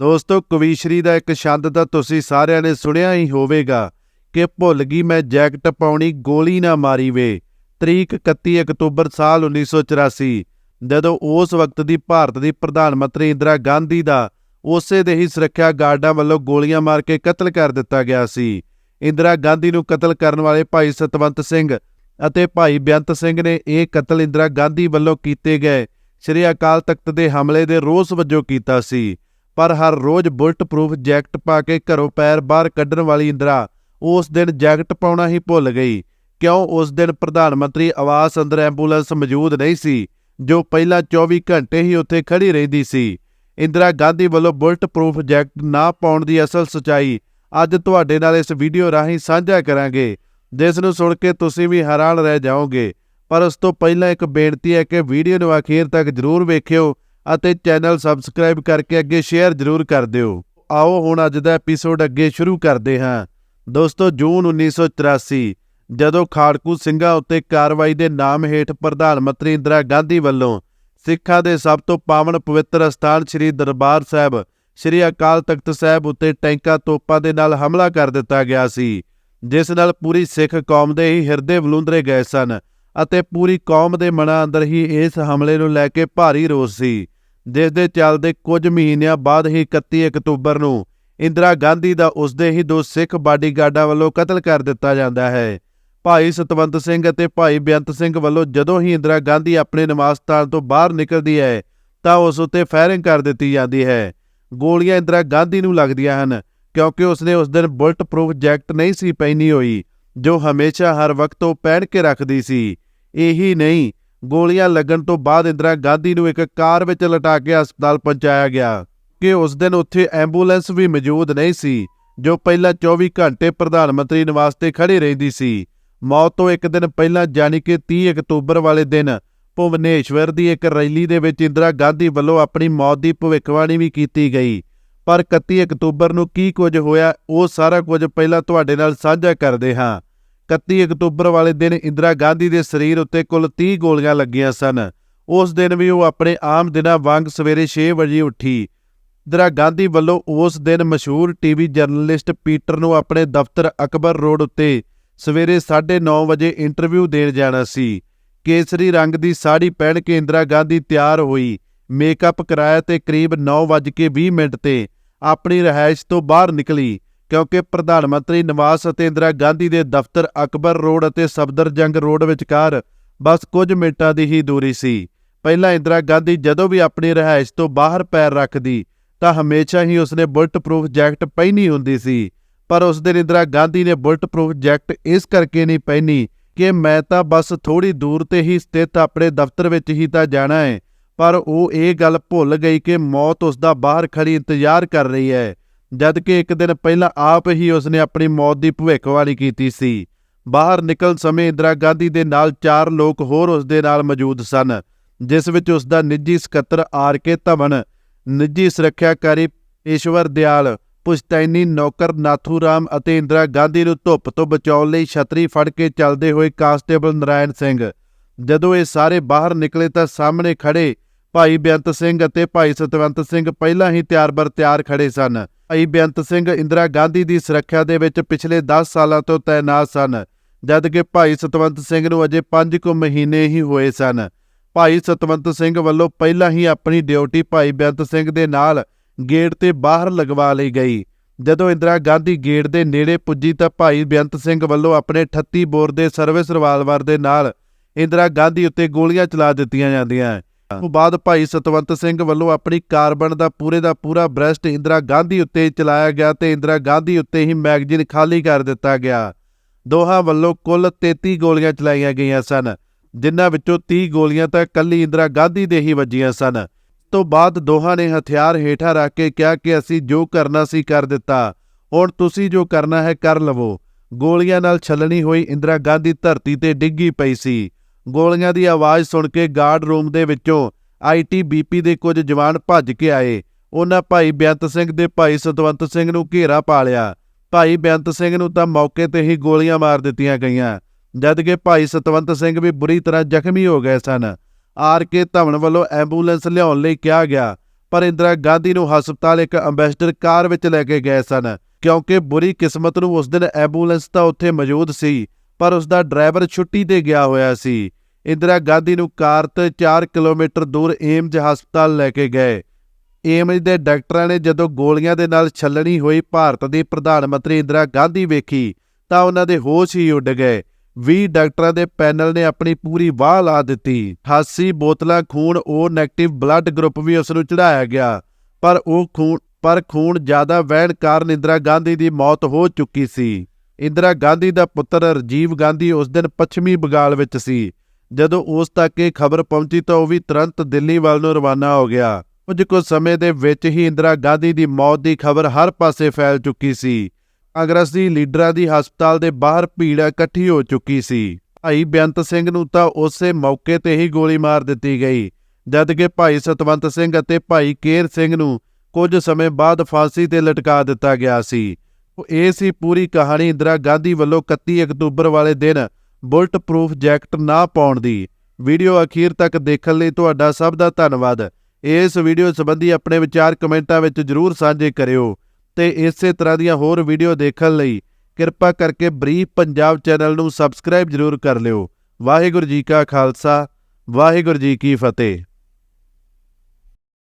ਦੋਸਤੋ, ਕਵੀਸ਼ਰੀ ਦਾ ਇੱਕ ਛੰਦ ਤਾਂ ਤੁਸੀਂ ਸਾਰਿਆਂ ਨੇ ਸੁਣਿਆ ਹੀ ਹੋਵੇਗਾ ਕਿ ਭੁੱਲ ਗਈ ਮੈਂ ਜੈਕਟ ਪਾਉਣੀ, ਗੋਲੀ ਨਾ ਮਾਰੀ ਵੇ। ਤਰੀਕ 31 ਅਕਤੂਬਰ ਸਾਲ 1984 ਜਦੋਂ ਉਸ ਵਕਤ ਦੀ ਭਾਰਤ ਦੀ ਪ੍ਰਧਾਨ ਮੰਤਰੀ ਇੰਦਰਾ ਗਾਂਧੀ ਦਾ ਉਸੇ ਦੇ ਹੀ ਸੁਰੱਖਿਆ ਗਾਰਡਾਂ ਵੱਲੋਂ ਗੋਲੀਆਂ ਮਾਰ ਕੇ ਕਤਲ ਕਰ ਦਿੱਤਾ ਗਿਆ ਸੀ। ਇੰਦਰਾ ਗਾਂਧੀ ਨੂੰ ਕਤਲ ਕਰਨ ਵਾਲੇ ਭਾਈ ਸਤਵੰਤ ਸਿੰਘ ਅਤੇ ਭਾਈ ਬੇਅੰਤ ਸਿੰਘ ਨੇ ਇਹ ਕਤਲ ਇੰਦਰਾ ਗਾਂਧੀ ਵੱਲੋਂ ਕੀਤੇ ਗਏ ਸ੍ਰੀ ਅਕਾਲ ਤਖਤ ਦੇ ਹਮਲੇ ਦੇ ਰੋਸ ਵਜੋਂ ਕੀਤਾ ਸੀ। ਪਰ ਹਰ ਰੋਜ਼ ਬੁਲਟ ਪ੍ਰੂਫ ਜੈਕਟ ਪਾ ਕੇ ਘਰੋਂ ਪੈਰ ਬਾਹਰ ਕੱਢਣ ਵਾਲੀ ਇੰਦਰਾ ਉਸ ਦਿਨ ਜੈਕਟ ਪਾਉਣਾ ਹੀ ਭੁੱਲ ਗਈ। ਕਿਉਂ? ਉਸ ਦਿਨ ਪ੍ਰਧਾਨ ਮੰਤਰੀ ਆਵਾਸ ਅੰਦਰ ਐਂਬੂਲੈਂਸ ਮੌਜੂਦ ਨਹੀਂ ਸੀ, ਜੋ ਪਹਿਲਾਂ 24 ਘੰਟੇ ਹੀ ਉੱਥੇ ਖੜੀ ਰਹਿੰਦੀ ਸੀ। ਇੰਦਰਾ ਗਾਂਧੀ ਵੱਲੋਂ ਬੁਲਟ ਪ੍ਰੂਫ ਜੈਕਟ ਨਾ ਪਾਉਣ ਦੀ ਅਸਲ ਸਚਾਈ ਅੱਜ ਤੁਹਾਡੇ ਨਾਲ ਇਸ ਵੀਡੀਓ ਰਾਹੀਂ ਸਾਂਝਾ ਕਰਾਂਗੇ, ਜਿਸ ਨੂੰ ਸੁਣ ਕੇ ਤੁਸੀਂ ਵੀ ਹੈਰਾਨ ਰਹਿ ਜਾਓਗੇ। ਪਰ ਉਸ ਤੋਂ ਪਹਿਲਾਂ ਇੱਕ ਬੇਨਤੀ ਹੈ ਕਿ ਵੀਡੀਓ ਨੂੰ ਅਖੀਰ ਤੱਕ ਜ਼ਰੂਰ ਵੇਖਿਓ ਅਤੇ ਚੈਨਲ ਸਬਸਕ੍ਰਾਈਬ ਕਰਕੇ ਅੱਗੇ ਸ਼ੇਅਰ ਜ਼ਰੂਰ ਕਰ ਦਿਓ। ਆਓ ਹੁਣ ਅੱਜ ਦਾ ਐਪੀਸੋਡ ਅੱਗੇ ਸ਼ੁਰੂ ਕਰਦੇ ਹਾਂ। ਦੋਸਤੋ, ਜੂਨ 1984 ਜਦੋਂ ਖਾੜਕੂ ਸਿੰਘਾਂ ਉੱਤੇ ਕਾਰਵਾਈ ਦੇ ਨਾਮ ਹੇਠ ਪ੍ਰਧਾਨ ਮੰਤਰੀ ਇੰਦਰਾ ਗਾਂਧੀ ਵੱਲੋਂ ਸਿੱਖਾਂ ਦੇ ਸਭ ਤੋਂ ਪਾਵਨ ਪਵਿੱਤਰ ਅਸਥਾਨ ਸ੍ਰੀ ਦਰਬਾਰ ਸਾਹਿਬ, ਸ੍ਰੀ ਅਕਾਲ ਤਖਤ ਸਾਹਿਬ ਉੱਤੇ ਟੈਂਕਾਂ ਤੋਪਾਂ ਦੇ ਨਾਲ ਹਮਲਾ ਕਰ ਦਿੱਤਾ ਗਿਆ ਸੀ, ਜਿਸ ਨਾਲ ਪੂਰੀ ਸਿੱਖ ਕੌਮ ਦੇ ਹੀ ਹਿਰਦੇ ਬਲੂੰਦਰੇ ਗਏ ਸਨ। ਅਤੇ ਪੂਰੀ ਕੌਮ ਦੇ ਮਨਾਂ ਅੰਦਰ ਹੀ ਇਸ ਹਮਲੇ ਨੂੰ ਲੈ ਕੇ ਭਾਰੀ ਰੋਸ ਸੀ, ਜਿਸ ਦੇ ਚੱਲਦੇ ਕੁਝ ਮਹੀਨਿਆਂ ਬਾਅਦ ਹੀ 31 ਅਕਤੂਬਰ ਨੂੰ ਇੰਦਰਾ ਗਾਂਧੀ ਦਾ ਉਸਦੇ ਹੀ ਦੋ ਸਿੱਖ ਬਾਡੀਗਾਰਡਾਂ ਵੱਲੋਂ ਕਤਲ ਕਰ ਦਿੱਤਾ ਜਾਂਦਾ ਹੈ। ਭਾਈ ਸਤਵੰਤ ਸਿੰਘ ਅਤੇ ਭਾਈ ਬੇਅੰਤ ਸਿੰਘ ਵੱਲੋਂ ਜਦੋਂ ਹੀ ਇੰਦਰਾ ਗਾਂਧੀ ਆਪਣੇ ਨਿਵਾਸ ਸਥਾਨ ਤੋਂ ਬਾਹਰ ਨਿਕਲਦੀ ਹੈ, ਤਾਂ ਉਸ ਉੱਤੇ ਫਾਇਰਿੰਗ ਕਰ ਦਿੱਤੀ ਜਾਂਦੀ ਹੈ। ਗੋਲੀਆਂ ਇੰਦਰਾ ਗਾਂਧੀ ਨੂੰ ਲੱਗਦੀਆਂ ਹਨ, ਕਿਉਂਕਿ ਉਸਨੇ ਉਸ ਦਿਨ ਬੁਲਟ ਪ੍ਰੂਫ ਜੈਕਟ ਨਹੀਂ ਸੀ ਪਹਿਨੀ ਹੋਈ ਜੋ ਹਮੇਸ਼ਾ ਹਰ ਵਕਤ ਉਹ ਪਹਿਨ ਕੇ ਰੱਖਦੀ ਸੀ। ਇਹੀ ਨਹੀਂ, ਗੋਲੀਆਂ ਲੱਗਣ ਤੋਂ ਬਾਅਦ ਇੰਦਰਾ ਗਾਂਧੀ ਨੂੰ ਇੱਕ ਕਾਰ ਵਿੱਚ ਲਟਾ ਕੇ ਹਸਪਤਾਲ ਪਹੁੰਚਾਇਆ ਗਿਆ ਕਿ ਉਸ ਦਿਨ ਉੱਥੇ ਐਂਬੂਲੈਂਸ ਵੀ ਮੌਜੂਦ ਨਹੀਂ ਸੀ, ਜੋ ਪਹਿਲਾਂ 24 ਘੰਟੇ ਪ੍ਰਧਾਨ ਮੰਤਰੀ ਨਿਵਾਸ ਤੇ ਖੜੀ ਰਹਿੰਦੀ ਸੀ। ਮੌਤ ਤੋਂ ਇੱਕ ਦਿਨ ਪਹਿਲਾਂ ਯਾਨੀ ਕਿ 30 ਅਕਤੂਬਰ ਵਾਲੇ ਦਿਨ ਭੁਵਨੇਸ਼ਵਰ ਦੀ ਇੱਕ ਰੈਲੀ ਦੇ ਵਿੱਚ ਇੰਦਰਾ ਗਾਂਧੀ ਵੱਲੋਂ ਆਪਣੀ ਮੌਤ ਦੀ ਭਵਿੱਖਬਾਣੀ ਵੀ ਕੀਤੀ ਗਈ। ਪਰ 31 ਅਕਤੂਬਰ ਨੂੰ ਕੀ ਕੁਝ ਹੋਇਆ, ਉਹ ਸਾਰਾ ਕੁਝ ਪਹਿਲਾਂ ਤੁਹਾਡੇ ਨਾਲ ਸਾਂਝਾ ਕਰਦੇ ਹਾਂ। 31 ਅਕਤੂਬਰ ਵਾਲੇ ਦਿਨ ਇੰਦਰਾ ਗਾਂਧੀ ਦੇ ਸਰੀਰ ਉੱਤੇ ਕੁੱਲ 30 ਗੋਲੀਆਂ ਲੱਗੀਆਂ ਸਨ। ਉਸ ਦਿਨ ਵੀ ਉਹ ਆਪਣੇ ਆਮ ਦਿਨਾਂ ਵਾਂਗ ਸਵੇਰੇ 6 ਵਜੇ ਉੱਠੀ। ਇੰਦਰਾ ਗਾਂਧੀ ਵੱਲੋਂ ਉਸ ਦਿਨ ਮਸ਼ਹੂਰ ਟੀਵੀ ਜਰਨਲਿਸਟ ਪੀਟਰ ਨੂੰ ਆਪਣੇ ਦਫ਼ਤਰ ਅਕਬਰ ਰੋਡ ਉੱਤੇ ਸਵੇਰੇ 9:30 ਵਜੇ ਇੰਟਰਵਿਊ ਦੇਣ ਜਾਣਾ ਸੀ। ਕੇਸਰੀ ਰੰਗ ਦੀ ਸਾੜੀ ਪਹਿਨ ਕੇ ਇੰਦਰਾ ਗਾਂਧੀ ਤਿਆਰ ਹੋਈ। ਮੇਕਅਪ ਕਰਾਇਆ ਤੇ ਕਰੀਬ 9:20 ਮਿੰਟ ਤੇ ਆਪਣੀ ਰਿਹਾਇਸ਼ ਤੋਂ ਬਾਹਰ ਨਿਕਲੀ, ਕਿਉਂਕਿ ਪ੍ਰਧਾਨ ਮੰਤਰੀ ਨਿਵਾਸ ਅਤੇ ਇੰਦਰਾ ਗਾਂਧੀ ਦੇ ਦਫ਼ਤਰ ਅਕਬਰ ਰੋਡ ਅਤੇ ਸਫਦਰਜੰਗ ਰੋਡ ਵਿਚਕਾਰ ਬਸ ਕੁਝ ਮਿੰਟਾਂ ਦੀ ਹੀ ਦੂਰੀ ਸੀ। ਪਹਿਲਾਂ ਇੰਦਰਾ ਗਾਂਧੀ ਜਦੋਂ ਵੀ ਆਪਣੀ ਰਿਹਾਇਸ਼ ਤੋਂ ਬਾਹਰ ਪੈਰ ਰੱਖਦੀ, ਤਾਂ ਹਮੇਸ਼ਾ ਹੀ ਉਸਨੇ ਬੁਲਟ ਪ੍ਰੂਫ ਜੈਕਟ ਪਹਿਨੀ ਹੁੰਦੀ ਸੀ। ਪਰ ਉਸ ਦਿਨ ਇੰਦਰਾ ਗਾਂਧੀ ਨੇ ਬੁਲਟ ਪ੍ਰੂਫ ਜੈਕਟ ਇਸ ਕਰਕੇ ਨਹੀਂ ਪਹਿਨੀ ਕਿ ਮੈਂ ਤਾਂ ਬਸ ਥੋੜੀ ਦੂਰ ਤੇ ਹੀ ਸਥਿਤ ਆਪਣੇ ਦਫ਼ਤਰ ਵਿੱਚ ਹੀ ਤਾਂ ਜਾਣਾ ਹੈ ਪਰ ਉਹ ਇਹ ਗੱਲ ਭੁੱਲ ਗਈ ਕਿ ਮੌਤ ਉਸ ਦਾ ਬਾਹਰ ਖੜੀ ਇੰਤਜ਼ਾਰ ਕਰ ਰਹੀ ਹੈ ਜਦ ਕਿ ਇੱਕ ਦਿਨ ਪਹਿਲਾਂ ਆਪ ਹੀ ਉਸਨੇ ਆਪਣੀ ਮੌਤ ਦੀ ਭਵਿੱਖਬਾਣੀ ਕੀਤੀ ਸੀ। ਬਾਹਰ ਨਿਕਲ ਸਮੇਂ ਇੰਦਰਾ ਗਾਂਧੀ ਦੇ ਨਾਲ ਚਾਰ ਲੋਕ ਹੋਰ ਉਸ ਦੇ ਨਾਲ ਮੌਜੂਦ ਸਨ, ਜਿਸ ਵਿੱਚ ਉਸ ਦਾ ਨਿੱਜੀ ਸਕੱਤਰ ਆਰ ਕੇ ਧਵਨ, ਨਿੱਜੀ ਸੁਰੱਖਿਆਕਾਰੀ ਈਸ਼ਵਰ ਦਿਆਲ, ਪੁਸ਼ਤੈਨੀ ਨੌਕਰ ਨਾਥੂ ਰਾਮ ਅਤੇ ਇੰਦਰਾ ਗਾਂਧੀ ਨੂੰ ਧੁੱਪ ਤੋਂ ਬਚਾਉਣ ਲਈ ਛਤਰੀ ਫੜ ਕੇ ਚੱਲਦੇ ਹੋਏ ਕਾਂਸਟੇਬਲ ਨਰਾਇਣ ਸਿੰਘ। ਜਦੋਂ ਇਹ ਸਾਰੇ ਬਾਹਰ ਨਿਕਲੇ ਤਾਂ ਸਾਹਮਣੇ ਖੜੇ ਭਾਈ ਬੇਅੰਤ ਸਿੰਘ ਅਤੇ ਭਾਈ ਸਤਵੰਤ ਸਿੰਘ ਪਹਿਲਾਂ ਹੀ ਤਿਆਰ-ਬਰ ਤਿਆਰ ਖੜੇ ਸਨ। ਭਾਈ ਬੇਅੰਤ ਸਿੰਘ ਇੰਦਰਾ ਗਾਂਧੀ ਦੀ ਸੁਰੱਖਿਆ ਦੇ ਵਿੱਚ ਪਿਛਲੇ 10 ਸਾਲਾਂ ਤੋਂ ਤਾਇਨਾਤ ਸਨ, ਜਦਕਿ ਭਾਈ ਸਤਵੰਤ ਸਿੰਘ ਨੂੰ ਅਜੇ 5 ਕੁ ਮਹੀਨੇ ਹੀ ਹੋਏ ਸਨ। ਭਾਈ ਸਤਵੰਤ ਸਿੰਘ ਵੱਲੋਂ ਪਹਿਲਾਂ ਹੀ ਆਪਣੀ ਡਿਊਟੀ ਭਾਈ ਬੇਅੰਤ ਸਿੰਘ ਦੇ ਨਾਲ ਗੇਟ ਤੇ ਬਾਹਰ ਲਗਵਾ ਲਈ ਗਈ। ਜਦੋਂ ਇੰਦਰਾ ਗਾਂਧੀ ਗੇਟ ਦੇ ਨੇੜੇ ਪੁੱਜੀ ਤਾਂ ਭਾਈ ਬੇਅੰਤ ਸਿੰਘ ਵੱਲੋਂ ਆਪਣੇ 38 ਬੋਰ ਦੇ ਸਰਵਿਸ ਰਿਵਾਲਵਰ ਦੇ ਨਾਲ ਇੰਦਰਾ ਗਾਂਧੀ ਉੱਤੇ ਗੋਲੀਆਂ ਚਲਾ ਦਿੱਤੀਆਂ ਜਾਂਦੀਆਂ। ਤੋਂ ਬਾਅਦ ਭਾਈ ਸਤਵੰਤ ਸਿੰਘ ਵੱਲੋਂ ਆਪਣੀ ਕਾਰਬਨ ਦਾ ਪੂਰੇ ਦਾ ਪੂਰਾ ਬ੍ਰੈਸਟ ਇੰਦਰਾ ਗਾਂਧੀ ਉੱਤੇ ਚਲਾਇਆ ਗਿਆ ਤੇ ਇੰਦਰਾ ਗਾਂਧੀ ਉੱਤੇ ਹੀ ਮੈਗਜ਼ੀਨ ਖਾਲੀ ਕਰ ਦਿੱਤਾ ਗਿਆ। ਦੋਹਾਂ ਵੱਲੋਂ ਕੁੱਲ 33 ਗੋਲੀਆਂ ਚਲਾਈਆਂ ਗਈਆਂ ਸਨ, ਜਿਨ੍ਹਾਂ ਵਿੱਚੋਂ 30 ਗੋਲੀਆਂ ਤਾਂ ਕੱਲੀ ਇੰਦਰਾ ਗਾਂਧੀ ਦੇ ਹੀ ਵੱਜੀਆਂ ਸਨ। ਤੋਂ ਬਾਅਦ ਦੋਹਾਂ ਨੇ ਹਥਿਆਰ ਹੇਠਾਂ ਰੱਖ ਕੇ ਕਿਹਾ ਕਿ ਅਸੀਂ ਜੋ ਕਰਨਾ ਸੀ ਕਰ ਦਿੱਤਾ, ਹੁਣ ਤੁਸੀਂ ਜੋ ਕਰਨਾ ਹੈ ਕਰ ਲਵੋ। ਗੋਲੀਆਂ ਨਾਲ ਛਲਣੀ ਹੋਈ ਇੰਦਰਾ ਗਾਂਧੀ ਧਰਤੀ ਤੇ ਡਿੱਗੀ ਪਈ ਸੀ। ਗੋਲੀਆਂ ਦੀ ਆਵਾਜ਼ ਸੁਣ ਕੇ ਗਾਰਡ ਰੂਮ ਦੇ ਵਿੱਚੋਂ ਆਈਟੀਬੀਪੀ ਦੇ ਕੁਝ ਜਵਾਨ ਭੱਜ ਕੇ ਆਏ। ਉਹਨਾਂ ਭਾਈ ਬੇਅੰਤ ਸਿੰਘ ਦੇ ਭਾਈ ਸਤਵੰਤ ਸਿੰਘ ਨੂੰ ਘੇਰਾ ਪਾ ਲਿਆ ਭਾਈ ਬੇਅੰਤ ਸਿੰਘ ਨੂੰ ਤਾਂ ਮੌਕੇ ਤੇ ਹੀ ਗੋਲੀਆਂ ਮਾਰ ਦਿੱਤੀਆਂ ਗਈਆਂ। ਜਦ ਕਿ ਭਾਈ ਸਤਵੰਤ ਸਿੰਘ ਵੀ ਬੁਰੀ ਤਰ੍ਹਾਂ ਜ਼ਖਮੀ ਹੋ ਗਏ ਸਨ। ਆਰ ਕੇ ਧਵਨ ਵੱਲੋਂ ਐਂਬੂਲੈਂਸ ਲਿਆਉਣ ਲਈ ਕਿਹਾ ਗਿਆ, ਪਰ ਇੰਦਰਾ ਗਾਂਧੀ ਨੂੰ ਹਸਪਤਾਲ ਇੱਕ ਅੰਬੈਸਡਰ ਕਾਰ ਵਿੱਚ ਲੈ ਕੇ ਗਏ ਸਨ, ਕਿਉਂਕਿ ਬੁਰੀ ਕਿਸਮਤ ਨੂੰ ਉਸ ਦਿਨ ਐਂਬੂਲੈਂਸ ਤਾਂ ਉੱਥੇ ਮੌਜੂਦ ਸੀ। ਪਰ ਉਸ ਦਾ ਡਰਾਈਵਰ ਛੁੱਟੀ ਤੇ ਗਿਆ ਹੋਇਆ ਸੀ। ਇੰਦਰਾ ਗਾਂਧੀ ਨੂੰ ਕਾਰ ਤੇ 4 ਕਿਲੋਮੀਟਰ ਦੂਰ ਏਮਜ਼ ਹਸਪਤਾਲ ਲੈ ਕੇ ਗਏ। ਏਮਜ਼ ਦੇ ਡਾਕਟਰਾਂ ਨੇ ਜਦੋਂ ਗੋਲੀਆਂ ਦੇ ਨਾਲ ਛੱਲਣੀ ਹੋਈ ਭਾਰਤ ਦੀ ਪ੍ਰਧਾਨ ਮੰਤਰੀ ਇੰਦਰਾ ਗਾਂਧੀ ਵੇਖੀ, ਤਾਂ ਉਹਨਾਂ ਦੇ ਹੋਸ਼ ਹੀ ਉੱਡ ਗਏ। 20 ਡਾਕਟਰਾਂ ਦੇ ਪੈਨਲ ਨੇ ਆਪਣੀ ਪੂਰੀ ਵਾਹ ਲਾ ਦਿੱਤੀ। 88 ਬੋਤਲਾਂ ਖੂਨ ਓ ਨੈਗੇਟਿਵ ਬਲੱਡ ਗਰੁੱਪ ਵੀ ਉਸ ਨੂੰ ਚੜਾਇਆ ਗਿਆ। ਪਰ ਉਹ ਖੂਨ ਪਰ ਖੂਨ ਜ਼ਿਆਦਾ ਵਹਿਣ ਕਾਰਨ ਇੰਦਰਾ ਗਾਂਧੀ ਦੀ ਮੌਤ ਹੋ ਚੁੱਕੀ ਸੀ। ਇੰਦਰਾ ਗਾਂਧੀ ਦਾ ਪੁੱਤਰ ਰਾਜੀਵ ਗਾਂਧੀ ਉਸ ਦਿਨ ਪੱਛਮੀ ਬੰਗਾਲ ਵਿੱਚ ਸੀ। ਜਦੋਂ ਉਸ ਤੱਕ ਇਹ ਖਬਰ ਪਹੁੰਚੀ ਤਾਂ ਉਹ ਵੀ ਤੁਰੰਤ ਦਿੱਲੀ ਵੱਲ ਨੂੰ ਰਵਾਨਾ ਹੋ ਗਿਆ। ਕੁਝ ਕੁ ਸਮੇਂ ਦੇ ਵਿੱਚ ਹੀ ਇੰਦਰਾ ਗਾਂਧੀ ਦੀ ਮੌਤ ਦੀ ਖਬਰ ਹਰ ਪਾਸੇ ਫੈਲ ਚੁੱਕੀ ਸੀ। ਕਾਂਗਰਸੀ ਲੀਡਰਾਂ ਦੀ ਹਸਪਤਾਲ ਦੇ ਬਾਹਰ ਭੀੜ ਇਕੱਠੀ ਹੋ ਚੁੱਕੀ ਸੀ। ਭਾਈ ਬੇਅੰਤ ਸਿੰਘ ਨੂੰ ਤਾਂ ਉਸੇ ਮੌਕੇ ਤੇ ਹੀ ਗੋਲੀ ਮਾਰ ਦਿੱਤੀ ਗਈ। ਜਦ ਕਿ ਭਾਈ ਸਤਵੰਤ ਸਿੰਘ ਅਤੇ ਭਾਈ ਕੇਰ ਸਿੰਘ ਨੂੰ ਕੁਝ ਸਮੇਂ ਬਾਅਦ ਫਾਂਸੀ ਤੇ ਲਟਕਾ ਦਿੱਤਾ ਗਿਆ ਸੀ। ਇਹ ਸੀ ਪੂਰੀ ਕਹਾਣੀ ਇੰਦਰਾ ਗਾਂਧੀ ਵੱਲੋਂ 31 ਅਕਤੂਬਰ ਵਾਲੇ ਦਿਨ ਬੁਲਟ ਪ੍ਰੂਫ ਜੈਕਟ ਨਾ ਪਾਉਣ ਦੀ। ਵੀਡੀਓ ਅਖੀਰ ਤੱਕ ਦੇਖਣ ਲਈ ਤੁਹਾਡਾ ਸਭ ਦਾ ਧੰਨਵਾਦ। ਇਸ ਵੀਡੀਓ ਸੰਬੰਧੀ ਆਪਣੇ ਵਿਚਾਰ ਕਮੈਂਟਾਂ ਵਿੱਚ ਜਰੂਰ ਸਾਂਝੇ ਕਰਿਓ। ਤੇ ਇਸੇ ਤਰ੍ਹਾਂ ਦੀਆਂ ਹੋਰ ਵੀਡੀਓ ਦੇਖਣ ਲਈ ਕਿਰਪਾ ਕਰਕੇ ਬਰੀਫ ਪੰਜਾਬ ਚੈਨਲ ਨੂੰ ਸਬਸਕ੍ਰਾਈਬ ਜਰੂਰ ਕਰ ਲਿਓ। ਵਾਹਿਗੁਰੂ ਜੀ ਕਾ ਖਾਲਸਾ, ਵਾਹਿਗੁਰੂ ਜੀ ਕੀ ਫਤਿਹ।